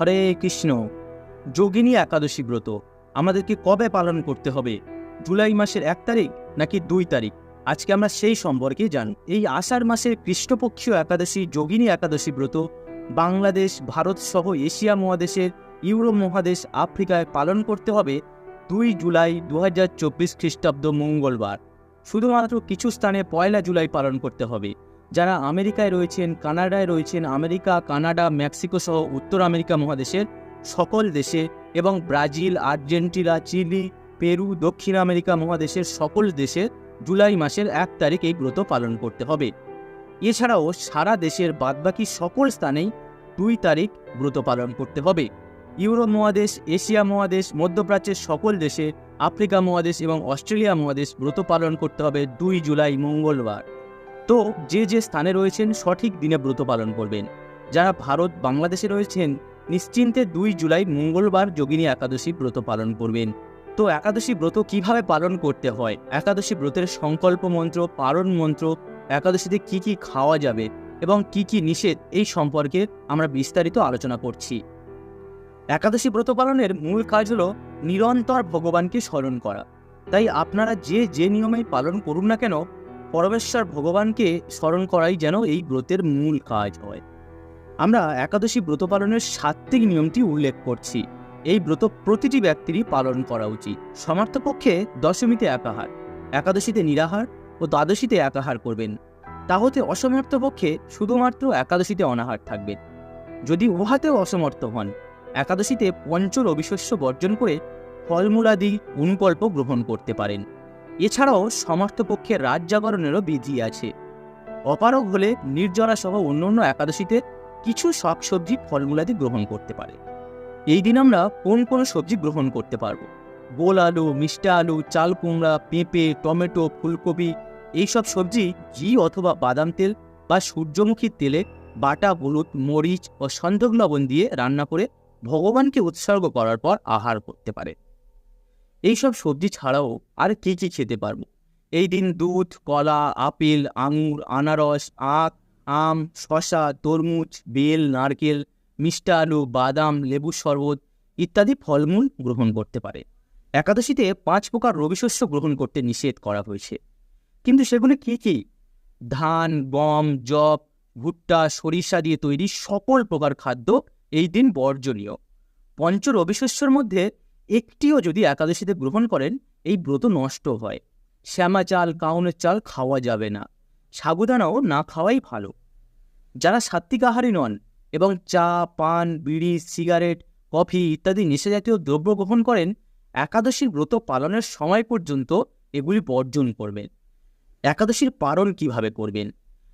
হরে কৃষ্ণ। যোগিনী একাদশী ব্রত, আমাদেরকে কবে পালন করতে হবে? জুলাই মাসের এক তারিখ নাকি দুই তারিখ? আজকে আমরা সেই সম্পর্কে জান এই আষাঢ় মাসের কৃষ্ণপক্ষীয় একাদশী, যোগিনী একাদশী ব্রত, বাংলাদেশ, ভারত সহ এশিয়া মহাদেশের ইউরোপ মহাদেশ আফ্রিকায় পালন করতে হবে দুই জুলাই দু হাজার চব্বিশ খ্রিস্টাব্দ মঙ্গলবার। শুধুমাত্র কিছু স্থানে পয়লা জুলাই পালন করতে হবে। যারা আমেরিকায় রয়েছেন, কানাডায় রয়েছেন, আমেরিকা, কানাডা, মেক্সিকো সহ উত্তর আমেরিকা মহাদেশের সকল দেশে এবং ব্রাজিল, আর্জেন্টিনা, চিলি, পেরু, দক্ষিণ আমেরিকা মহাদেশের সকল দেশে জুলাই মাসের এক তারিখ এই ব্রত পালন করতে হবে। এছাড়াও সারা দেশের বাদবাকি সকল স্থানেই দুই তারিখ ব্রত পালন করতে হবে। ইউরোপ মহাদেশ, এশিয়া মহাদেশ, মধ্যপ্রাচ্যের সকল দেশে আফ্রিকা মহাদেশ এবং অস্ট্রেলিয়া মহাদেশ ব্রত পালন করতে হবে দুই জুলাই মঙ্গলবার। তো যে যে স্থানে রয়েছেন সঠিক দিনে ব্রত পালন করবেন। যারা ভারত, বাংলাদেশে রয়েছেন, নিশ্চিন্তে দুই জুলাই মঙ্গলবার যোগিনী একাদশী ব্রত পালন করবেন। তো একাদশী ব্রত কীভাবে পালন করতে হয়? একাদশী ব্রতের সংকল্প মন্ত্র পালন মন্ত্র, একাদশীতে কি কি খাওয়া যাবে এবং কি কি নিষেধ, এই সম্পর্কে আমরা বিস্তারিত আলোচনা করছি। একাদশী ব্রত পালনের মূল কাজ হলো নিরন্তর ভগবানকে স্মরণ করা। তাই আপনারা যে যে নিয়মেই পালন করুন না কেন পরমেশ্বর ভগবানকে স্মরণ করাই যেন এই ব্রতের মূল কাজ হয়। আমরা একাদশী ব্রত পালনের সাত্ত্বিক নিয়মটি উল্লেখ করছি। এই ব্রত প্রতিটি ব্যক্তিরই পালন করা উচিত। সমর্থপক্ষে দশমীতে একাহার, একাদশীতে নিরাহার ও দ্বাদশীতে একাহার করবেন। তাহতে অসমর্থ পক্ষে শুধুমাত্র একাদশীতে অনাহার থাকবেন যদি উহাতেও অসমর্থ হন, একাদশীতে পঞ্চ রবিশস্য বর্জন করে ফলমূলাদি অনুকল্প গ্রহণ করতে পারেন। এছাড়াও সমর্থপক্ষে রাত জাগরণেরও বিধি আছে। অপারগ হলে নির্জলা সহ অন্যান্য একাদশীতে কিছু শাক শাকসবজি ফলমূলাদি গ্রহণ করতে পারে। এই দিন আমরা কোন কোন সবজি গ্রহণ করতে পারব? গোল আলু, মিষ্টা আলু, চাল কুমড়া, পেঁপে, টমেটো, ফুলকপি এইসব সবজি ঘি অথবা বাদাম তেল বা সূর্যমুখী তেলে বাটা, হলুদ, মরিচ ও সন্ধক লবণ দিয়ে রান্না করে ভগবানকে উৎসর্গ করার পর আহার করতে পারে। এইসব সবজি ছাড়াও আর কী কী খেতে পারব? এই দিন দুধ, কলা, আপেল, আঙুর, আনারস, আখ, আম শশা তরমুজ, বেল, নারকেল মিষ্টা আলু বাদাম, লেবুর শরবত ইত্যাদি ফলমূল গ্রহণ করতে পারে। একাদশীতে পাঁচ প্রকার রবিশস্য গ্রহণ করতে নিষেধ করা হয়েছে। কিন্তু সেগুলি কী কী? ধান, গম জব ভুট্টা, সরিষা দিয়ে তৈরি সকল প্রকার খাদ্য এই দিন বর্জনীয়। পঞ্চ রবিশস্যর মধ্যে একটিও যদি একাদশীতে গ্রহণ করেন, এই ব্রত নষ্ট হয়। শ্যামা চাল, কাউনের চাল খাওয়া যাবে না। সাগুদানাও না খাওয়াই ভালো। যারা সাত্বিক আহারী নন এবং চা, পান, বিড়ি, সিগারেট, কফি ইত্যাদি নেশাজাতীয় দ্রব্য গ্রহণ করেন, একাদশীর ব্রত পালনের সময় পর্যন্ত এগুলি বর্জন করবেন। একাদশীর পালন কীভাবে করবেন?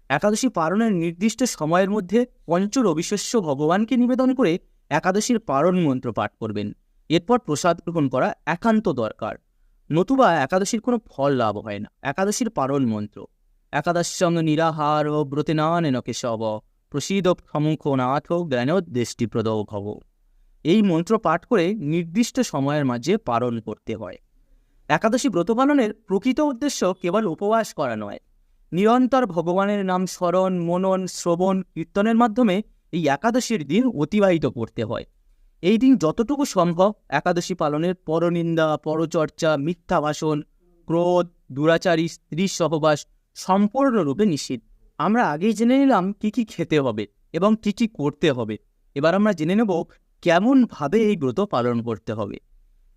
একাদশী পালনের নির্দিষ্ট সময়ের মধ্যে পঞ্চ রবিশস্য ভগবানকে নিবেদন করে একাদশীর পালন মন্ত্র পাঠ করবেন। এরপর প্রসাদ গ্রহণ করা একান্ত দরকার। নতুবা একাদশীর কোনো ফল লাভ হয় না। একাদশীর পালন মন্ত্র। একাদশং নিরাহার ও ব্রতেনান কেশব প্রসিদ সমুখ নাথ জ্ঞানোদ্দেষ্টিপ্রদ ভব। এই মন্ত্র পাঠ করে নির্দিষ্ট সময়ের মাঝে পালন করতে হয়। একাদশী ব্রত পালনের প্রকৃত উদ্দেশ্য কেবল উপবাস করা নয়। নিরন্তর ভগবানের নাম স্মরণ, মনন, শ্রবণ, কীর্তনের মাধ্যমে এই একাদশীর দিন অতিবাহিত করতে হয়। এই দিন যতটুকু সম্ভব একাদশী পালনের পরনিন্দা, পরচর্চা, মিথ্যা ভাষণ, ক্রোধ, দুরাচারী স্ত্রী সহবাস সম্পূর্ণরূপে নিষিদ্ধ। আমরা আগেই জেনে নিলাম কি কি খেতে হবে এবং কি কি করতে হবে। এবার আমরা জেনে নেব কেমনভাবে এই ব্রত পালন করতে হবে।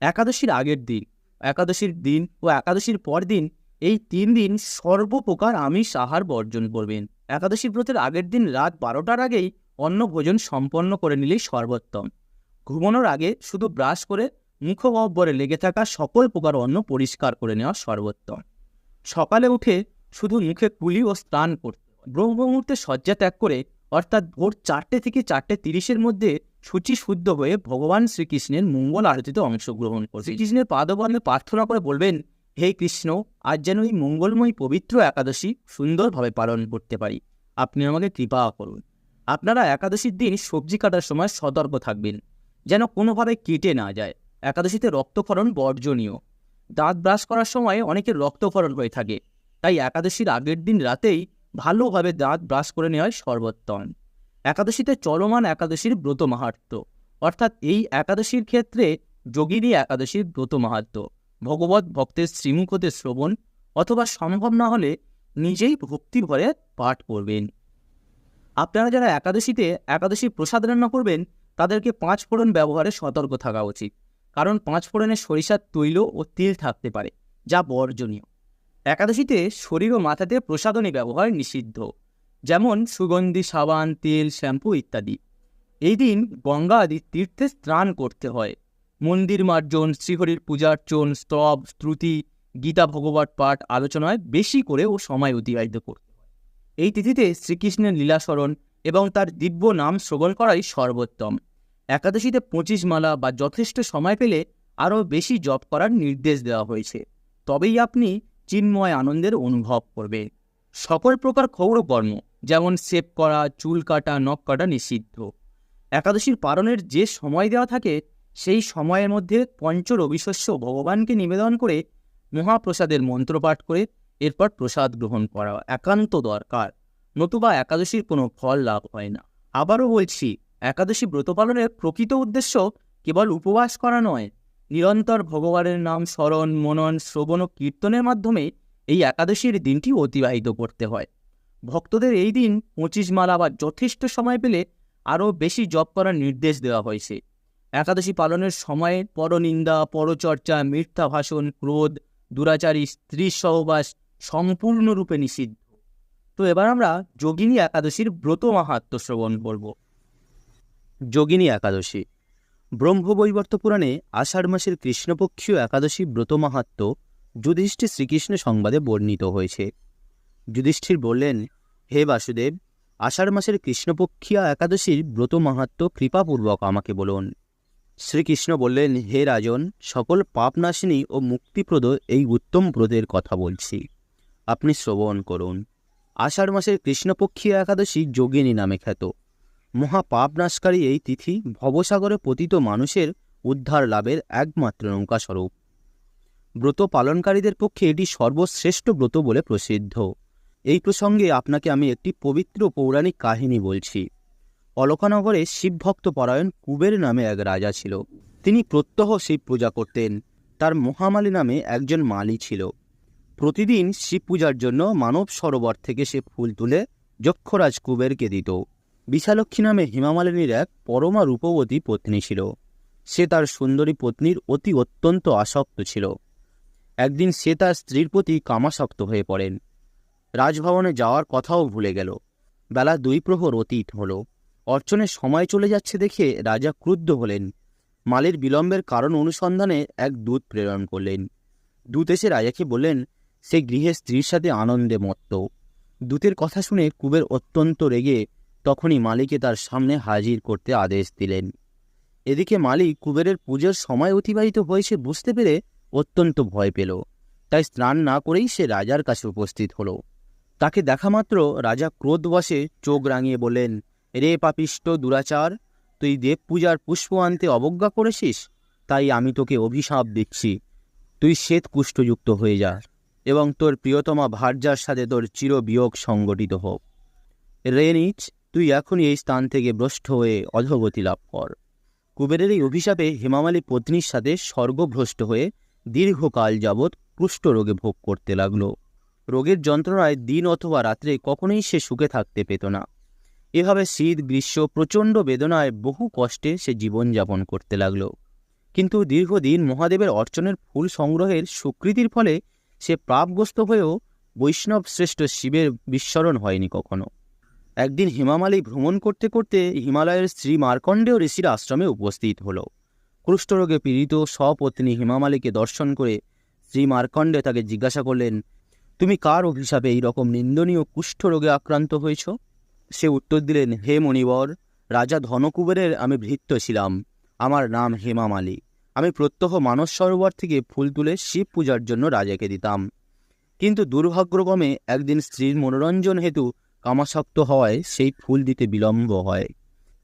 একাদশীর আগের দিন, একাদশীর দিন ও একাদশীর পর দিন এই তিন দিন সর্বপ্রকার আমিষ আহার বর্জন করবেন। একাদশী ব্রতের আগের দিন রাত বারোটার আগেই অন্ন ভোজন সম্পন্ন করে নিলেই সর্বোত্তম। ঘুমানোর আগে শুধু ব্রাশ করে মুখগহ্বরে লেগে থাকা সকল প্রকার অন্ন পরিষ্কার করে নেওয়া সর্বোত্তম। সকালে উঠে শুধু মুখে কুলি ও স্নান করতে ব্রহ্ম মুহূর্তে শয্যা ত্যাগ করে অর্থাৎ ভোর চারটে থেকে চারটে তিরিশের মধ্যে সূচি শুদ্ধ হয়ে ভগবান শ্রীকৃষ্ণের মঙ্গল আরতিতে অংশগ্রহণ করে শ্রীকৃষ্ণের পাদবর্ণে প্রার্থনা করে বলবেন, হে কৃষ্ণ, আজ যেন এই মঙ্গলময় পবিত্র একাদশী সুন্দরভাবে পালন করতে পারি। আপনি আমাকে কৃপা করুন। আপনারা একাদশীর দিন সবজি কাটার সময় সতর্ক থাকবেন। যেন কোনোভাবে কেটে না যায়। একাদশীতে রক্তক্ষরণ বর্জনীয়। দাঁত ব্রাশ করার সময় অনেকের রক্তক্ষরণ হয়ে থাকে। তাই একাদশীর আগের দিন রাতেই ভালোভাবে দাঁত ব্রাশ করে নেওয়াই সর্বোত্তম। একাদশীতে চলমান একাদশীর ব্রত মাহাত্ম অর্থাৎ এই একাদশীর ক্ষেত্রে যোগিনী একাদশীর ব্রত মাহাত্ম ভগবত ভক্তের শ্রীমুখতে শ্রবণ অথবা সম্ভব না হলে নিজেই ভক্তি ভরে পাঠ করবেন। আপনারা যারা একাদশীতে একাদশী প্রসাদ রান্না করবেন তাদেরকে পাঁচ ফোড়ন ব্যবহারে সতর্ক থাকা উচিত। কারণ পাঁচ ফোড়নে সরিষার তৈল ও তিল থাকতে পারে, যা বর্জনীয়। একাদশীতে শরীর ও মাথাতে প্রসাদনী ব্যবহার নিষিদ্ধ, যেমন সুগন্ধি, সাবান, তেল, শ্যাম্পু ইত্যাদি। এই দিন গঙ্গা আদি তীর্থে স্নান করতে হয়। মন্দির মার্জন, শ্রীহরির পূজার্চন স্তব, স্তুতি, গীতা, ভগবত পাঠ, আলোচনায় বেশি করে ও সময় অতিবাহিত করতে এই তিথিতে শ্রীকৃষ্ণের লীলাস্মরণ এবং তার দিব্য নাম শ্রবণ করাই সর্বোত্তম। একাদশীতে পঁচিশ মালা বা যথেষ্ট সময় পেলে আরও বেশি জপ করার নির্দেশ দেওয়া হয়েছে। তবেই আপনি চিন্ময় আনন্দের অনুভব করবে সকল প্রকার ক্ষৌরকর্ম, যেমন সেপ করা, চুল কাটা, নখ কাটা নিষিদ্ধ। একাদশীর পালনের যে সময় দেওয়া থাকে, সেই সময়ের মধ্যে পঞ্চ রবিশস্য ভগবানকে নিবেদন করে মহাপ্রসাদের মন্ত্রপাঠ করে এরপর প্রসাদ গ্রহণ করা একান্ত দরকার। নতুবা একাদশীর কোনো ফল লাভ হয় না। আবারও বলছি, একাদশী ব্রত পালনের প্রকৃত উদ্দেশ্য কেবল উপবাস করা নয়, নিরন্তর ভগবানের নাম স্মরণ, মনন, শ্রবণ ও কীর্তনের মাধ্যমে এই একাদশীর দিনটি অতিবাহিত করতে হয়। ভক্তদের এই দিন পঁচিশ মালা বা যথেষ্ট সময় পেলে আরও বেশি জপ করার নির্দেশ দেওয়া হয়েছে। একাদশী পালনের সময়ে পরনিন্দা, পরচর্চা মিথ্যা ভাষণ ক্রোধ, দুরাচারী স্ত্রী সহবাস সম্পূর্ণরূপে নিষিদ্ধ। তো এবার আমরা যোগিনী একাদশীর ব্রত মাহাত্ম শ্রবণ করব। যোগিনী একাদশী। ব্রহ্মবৈবর্ত পুরাণে আষাঢ় মাসের কৃষ্ণপক্ষীয় একাদশী ব্রত মাহাত্ম যুধিষ্ঠির শ্রীকৃষ্ণ সংবাদে বর্ণিত হয়েছে। যুধিষ্ঠির বললেন, হে বাসুদেব, আষাঢ় মাসের কৃষ্ণপক্ষিয়া একাদশীর ব্রত মাহাত্ম কৃপাপূর্বক আমাকে বলুন। শ্রীকৃষ্ণ বললেন, হে রাজন, সকল পাপনাশিনী ও মুক্তিপ্রদ এই উত্তম ব্রতের কথা বলছি। আপনি শ্রবণ করুন। আষাঢ় মাসের কৃষ্ণপক্ষীয় একাদশী যোগিনী নামে খ্যাত। মহা পাপনাশকারী এই তিথি ভবসাগরে পতিত মানুষের উদ্ধার লাভের একমাত্র নৌকাস্বরূপ। ব্রত পালনকারীদের পক্ষে এটি সর্বশ্রেষ্ঠ ব্রত বলে প্রসিদ্ধ। এই প্রসঙ্গে আপনাকে আমি একটি পবিত্র পৌরাণিক কাহিনী বলছি। অলকানগরে শিবভক্ত পরায়ণ কুবের নামে এক রাজা ছিল। তিনি প্রত্যহ শিব পূজা করতেন। তার মহামালী নামে একজন মালি ছিল। প্রতিদিন শিব পূজার জন্য মানব সরোবর থেকে সে ফুল তুলে যক্ষরাজ কুবেরকে দিত। বিশালক্ষী নামে হিমামালিনীর এক পরমা রূপবতী পত্নী ছিল। সে তার সুন্দরী পত্নীর অতি অত্যন্ত আসক্ত ছিল। একদিন সে তার স্ত্রীর প্রতি কামাসক্ত হয়ে পড়েন। রাজভবনে যাওয়ার কথাও ভুলে গেল। বেলা দুই প্রহর অতীত হল। অর্চনের সময় চলে যাচ্ছে দেখে রাজা ক্রুদ্ধ হলেন। মালের বিলম্বের কারণ অনুসন্ধানে এক দূত প্রেরণ করলেন। দূত এসে রাজাকে বললেন সে গৃহে স্ত্রীর সাথে আনন্দে মত্ত। দূতের কথা শুনে কুবের অত্যন্ত রেগে তখনই মালিকে তার সামনে হাজির করতে আদেশ দিলেন। এদিকে মালিক কুবেরের পুজোর সময় অতিবাহিত হয়েছে বুঝতে পেরে অত্যন্ত ভয় পেল। তাই স্নান না করেই সে রাজার কাছে উপস্থিত হলো। তাকে দেখা মাত্র রাজা ক্রোধবশে চোখ রাঙিয়ে বলেন রে পাপিষ্ট দুরাচার, তুই দেব পূজার পুষ্প আনতে অবজ্ঞা করেছিস? তাই আমি তোকে অভিশাপ দিচ্ছি। তুই শ্বেত কুষ্ঠযুক্ত হয়ে যা। এবং তোর প্রিয়তমা ভার্যার সাথে তোর চিরবিয়োগ সংগঠিত হোক। রেনিচ, তুই এখনই এই স্থান থেকে ভ্রষ্ট হয়ে অধগতি লাভ কর। কুবেরের এই অভিশাপে হেমামালী পত্নীর সাথে স্বর্গভ্রষ্ট হয়ে দীর্ঘকাল যাবৎ কুষ্ঠরোগে ভোগ করতে লাগল। রোগের যন্ত্রণায় দিন অথবা রাত্রে কখনোই সে সুখে থাকতে পেত না। এভাবে শীত, গ্রীষ্ম, প্রচণ্ড বেদনায় বহু কষ্টে সে জীবনযাপন করতে লাগল। কিন্তু দীর্ঘদিন মহাদেবের অর্চনের ফুল সংগ্রহের স্বীকৃতির ফলে সে প্রাপগ্রস্ত হয়েও বৈষ্ণব শ্রেষ্ঠ শিবের বিস্মরণ হয়নি কখনো। একদিন হিমামালী ভ্রমণ করতে করতে হিমালয়ের শ্রী মার্কণ্ডেয় ঋষির আশ্রমে উপস্থিত হল। কুষ্ঠরোগে পীড়িত স্বপত্নী হিমামালীকে দর্শন করে শ্রী মার্কণ্ডে তাকে জিজ্ঞাসা করলেন, তুমি কার অভিশাপে এই রকম নিন্দনীয় কুষ্ঠরোগে আক্রান্ত হয়েছ? সে উত্তর দিলেন, হে মণিবর, রাজা ধনকুবেরের আমি ভৃত্য ছিলাম। আমার নাম হেমামালী। আমি প্রত্যহ মানস সরোবর থেকে ফুল তুলে শিব পূজার জন্য রাজাকে দিতাম। কিন্তু দুর্ভাগ্যক্রমে একদিন স্ত্রীর মনোরঞ্জন হেতু কামাসক্ত হওয়ায় সেই ফুল দিতে বিলম্ব হয়।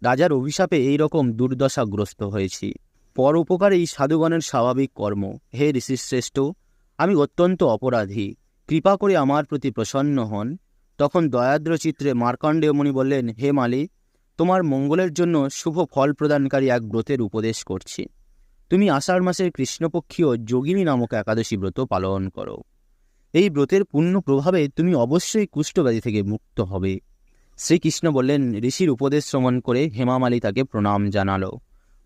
রাজার অভিশাপে এই রকম দুর্দশাগ্রস্ত হয়েছি। পর উপকারেই সাধুগণের স্বাভাবিক কর্ম। হে ঋষিশ্রেষ্ঠ, আমি অত্যন্ত অপরাধী। কৃপা করে আমার প্রতি প্রসন্ন হন। তখন দয়াদ্র চিত্রে মার্কণ্ডেয় মুনি বললেন, হে মালি, তোমার মঙ্গলের জন্য শুভ ফল প্রদানকারী এক ব্রতের উপদেশ করছি। তুমি আষাঢ় মাসের কৃষ্ণপক্ষীয় যোগিনী নামক একাদশী ব্রত পালন করো। এই ব্রতের পূর্ণ প্রভাবে তুমি অবশ্যই কুষ্ঠব্যাধি থেকে মুক্ত হবে। শ্রীকৃষ্ণ বললেন, ঋষির উপদেশ শ্রবণ করে হেমামালী তাকে প্রণাম জানালো।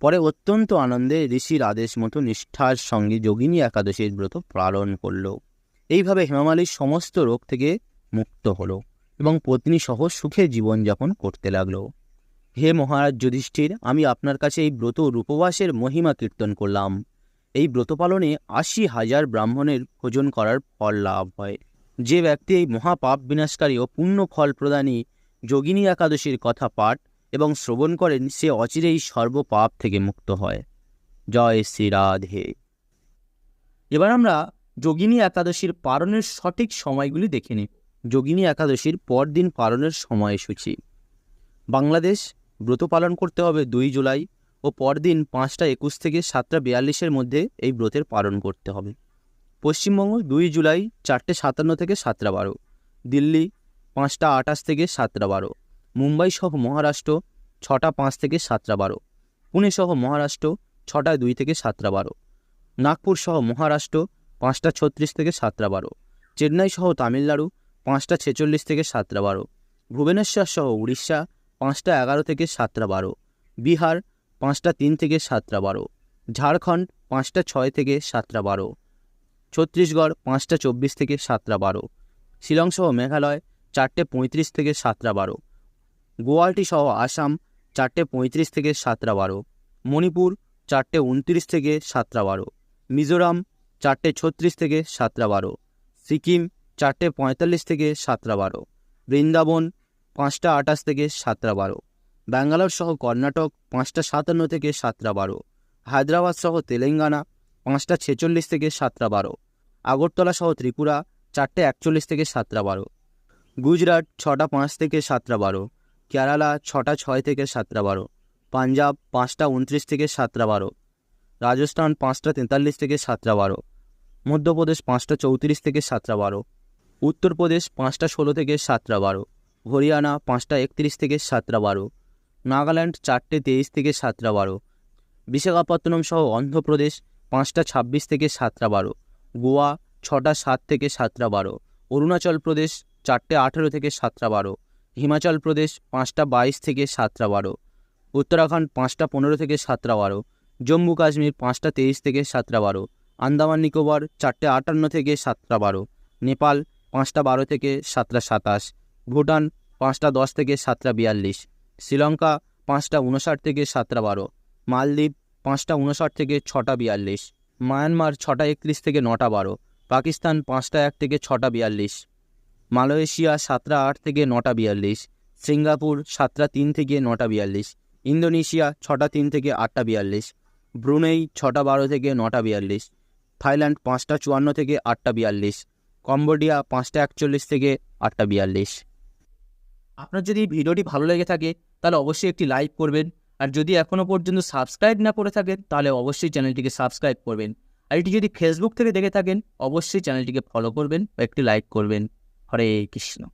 পরে অত্যন্ত আনন্দে ঋষির আদেশ মতো নিষ্ঠার সঙ্গে যোগিনী একাদশীর ব্রত পালন করল। এইভাবে হেমামালির সমস্ত রোগ থেকে মুক্ত হলো এবং পত্নী সহ সুখে জীবনযাপন করতে লাগল। হে মহারাজ যুধিষ্ঠির, আমি আপনার কাছে এই ব্রত রূপবাসের মহিমা কীর্তন করলাম। এই ব্রত পালনে আশি হাজার ব্রাহ্মণের ভোজন করার ফল লাভ হয়। যে ব্যক্তি এই মহাপাপ বিনাশকারী ও পুণ্য ফল প্রদানী যোগিনী একাদশীর কথা পাঠ এবং শ্রবণ করেন, সে অচিরেই সর্বপাপ থেকে মুক্ত হয়। জয় শ্রী রাধে। এবার আমরা যোগিনী একাদশীর পালনের সঠিক সময়গুলি দেখে নিই। যোগিনী একাদশীর পরদিন পালনের সময়সূচি। বাংলাদেশ ব্রত পালন করতে হবে দুই জুলাই ও পরদিন পাঁচটা একুশ থেকে সাতটা বিয়াল্লিশের মধ্যে এই ব্রতের পালন করতে হবে। পশ্চিমবঙ্গ দুই জুলাই চারটে সাতান্ন থেকে সাতটা বারো, দিল্লি পাঁচটা আটাশ থেকে সাতটা বারো, মুম্বাই সহ মহারাষ্ট্র ছটা পাঁচ থেকে সাতটা বারো, পুনে সহ মহারাষ্ট্র ছটা দুই থেকে সাতটা বারো, নাগপুর সহ মহারাষ্ট্র পাঁচটা ছত্রিশ থেকে সাতটা বারো, চেন্নাই সহ তামিলনাড়ু পাঁচটা ছেচল্লিশ থেকে সাতটা বারো, ভুবনেশ্বর সহ উড়িষ্যা পাঁচটা এগারো থেকে সাতটা বারো। বিহার পাঁচটা তিন থেকে সাতটা বারো। ঝাড়খণ্ড পাঁচটা ছয় থেকে সাতটা বারো। ছত্তিশগড় পাঁচটা চব্বিশ থেকে সাতটা বারো। শিলং সহ মেঘালয় চারটে পঁয়ত্রিশ থেকে সাতটা বারো। গুয়াহাটি সহ আসাম চারটে পঁয়ত্রিশ থেকে সাতটা বারো। মণিপুর চারটে উনত্রিশ থেকে সাতটা বারো। মিজোরাম চারটে ছত্রিশ থেকে সাতটা বারো। সিকিম চারটে পঁয়তাল্লিশ থেকে সাতটা বারো। বৃন্দাবন পাঁচটা আটাশ থেকে সাতটা বারো ব্যাঙ্গালোর সহ কর্ণাটক পাঁচটা সাতান্ন থেকে সাতটা বারো হায়দ্রাবাদ সহ তেলেঙ্গানা পাঁচটা ছেচল্লিশ থেকে সাতটা বারো আগরতলা সহ ত্রিপুরা চারটে একচল্লিশ থেকে সাতটা বারো গুজরাট ছটা পাঁচ থেকে সাতটা বারো কেরালা ছটা ছয় থেকে সাতটা বারো পাঞ্জাব পাঁচটা উনত্রিশ থেকে সাতটা বারো রাজস্থান পাঁচটা তেতাল্লিশ থেকে সাতটা বারো মধ্যপ্রদেশ পাঁচটা চৌত্রিশ থেকে সাতটা বারো উত্তরপ্রদেশ পাঁচটা ষোলো থেকে সাতটা বারো হরিয়ানা পাঁচটা একত্রিশ থেকে সাতটা বারো নাগাল্যান্ড চারটে তেইশ থেকে সাতটা বারো বিশাখাপত্তনম সহ অন্ধ্রপ্রদেশ পাঁচটা ছাব্বিশ থেকে সাতটা বারো গোয়া ছটা সাত থেকে সাতটা বারো অরুণাচল প্রদেশ চারটে আঠেরো থেকে সাতটা বারো হিমাচল প্রদেশ পাঁচটা বাইশ থেকে সাতটা বারো উত্তরাখণ্ড পাঁচটা পনেরো থেকে সাতটা বারো জম্মু কাশ্মীর পাঁচটা তেইশ থেকে সাতটা বারো আন্দামান নিকোবর চারটে আটান্ন থেকে সাতটা বারো নেপাল পাঁচটা বারো থেকে সাতটা সাতাশ ভুটান পাঁচটা দশ থেকে সাতটা বিয়াল্লিশ, শ্রীলঙ্কা পাঁচটা উনষাট থেকে সাতটা বারো, মালদ্বীপ পাঁচটা উনষাট থেকে ছটা বিয়াল্লিশ, মায়ানমার ছটা একত্রিশ থেকে নটা বারো, পাকিস্তান পাঁচটা এক থেকে ছটা বিয়াল্লিশ, মালয়েশিয়া সাতটা আট থেকে নটা বিয়াল্লিশ, সিঙ্গাপুর সাতটা তিন থেকে নটা বিয়াল্লিশ, ইন্দোনেশিয়া ছটা তিন থেকে আটটা বিয়াল্লিশ, ব্রুনেই ছটা বারো থেকে নটা বিয়াল্লিশ, থাইল্যান্ড পাঁচটা চুয়ান্ন থেকে আটটা বিয়াল্লিশ, কম্বোডিয়া পাঁচটা একচল্লিশ থেকে আটটা বিয়াল্লিশ। আপনার যদি ভিডিওটি ভালো লেগে থাকে, তাহলে অবশ্যই একটি লাইক করবেন। আর যদি এখনও পর্যন্ত সাবস্ক্রাইব না করে থাকেন, তাহলে অবশ্যই চ্যানেলটিকে সাবস্ক্রাইব করবেন। আর এটি যদি ফেসবুক থেকে দেখে থাকেন, অবশ্যই চ্যানেলটিকে ফলো করবেন বা একটি লাইক করবেন। হরে কৃষ্ণ।